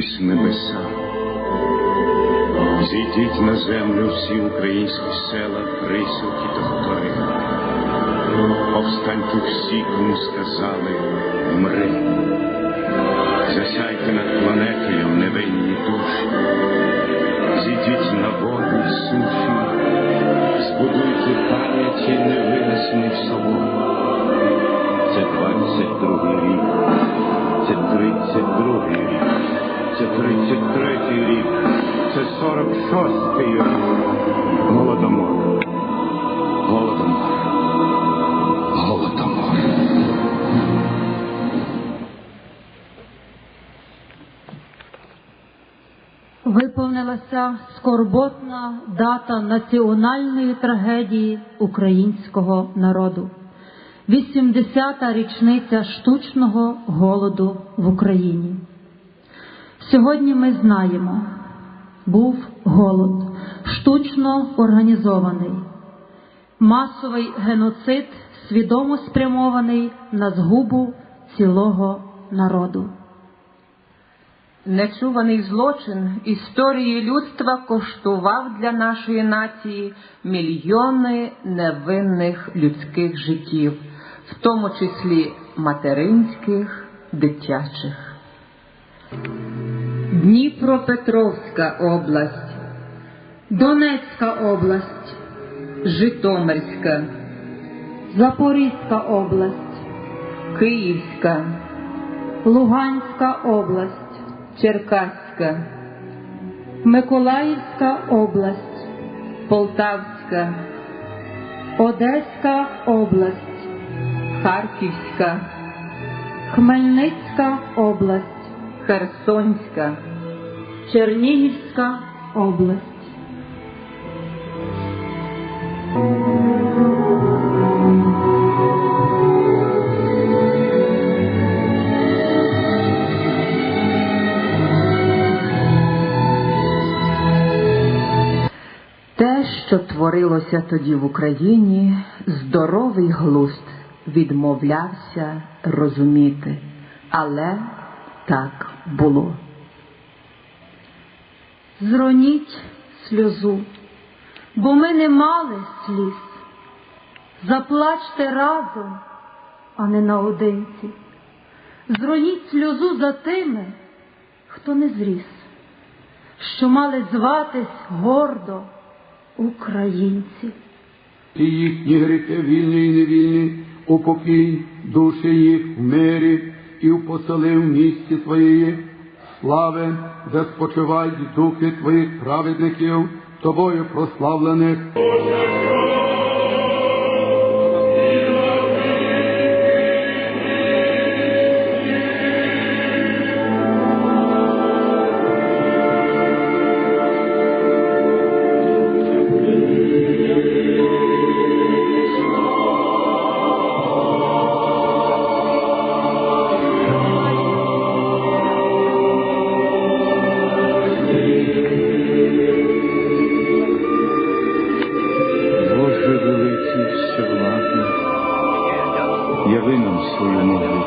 відкрийтесь небеса. Зійдіть на землю всі українські села, присілки та хутори. Повстаньте всі, кому сказали мри. Засяйте над планетою невинні душі. Зійдіть на воду суші, збудуйте пам'яті невинесений собор. Це 22 рік, це 32 рік, це 33 рік, це 46 рік. Голодомор. Голодомор. Голодомор. Виповнилася скорботна дата національної трагедії українського народу. 80-та річниця штучного голоду в Україні. Сьогодні ми знаємо, був голод, штучно організований, масовий геноцид, свідомо спрямований на згубу цілого народу. Нечуваний злочин історії людства коштував для нашої нації мільйони невинних людських життів, в тому числі материнських, дитячих. Дніпропетровська область, Донецька область, Житомирська, Запорізька область, Київська, Луганська область, Черкаська, Миколаївська область, Полтавська, Одеська область, Харківська, Хмельницька область, Херсонська. Чернігівська область. Те, що творилося тоді в Україні, здоровий глузд відмовлявся розуміти, але так було. Зроніть сльозу, бо ми не мали сліз. Заплачте разом, а не наодинці. Зроніть сльозу за тими, хто не зріс, що мали зватись гордо українці. І їхні гріхи вільні і невільні, упокій душі їх в мирі і впосели в місті твоєї слави, де спочивають духи твоїх праведників, тобою прославлених. всевладний, яви нам свою милість.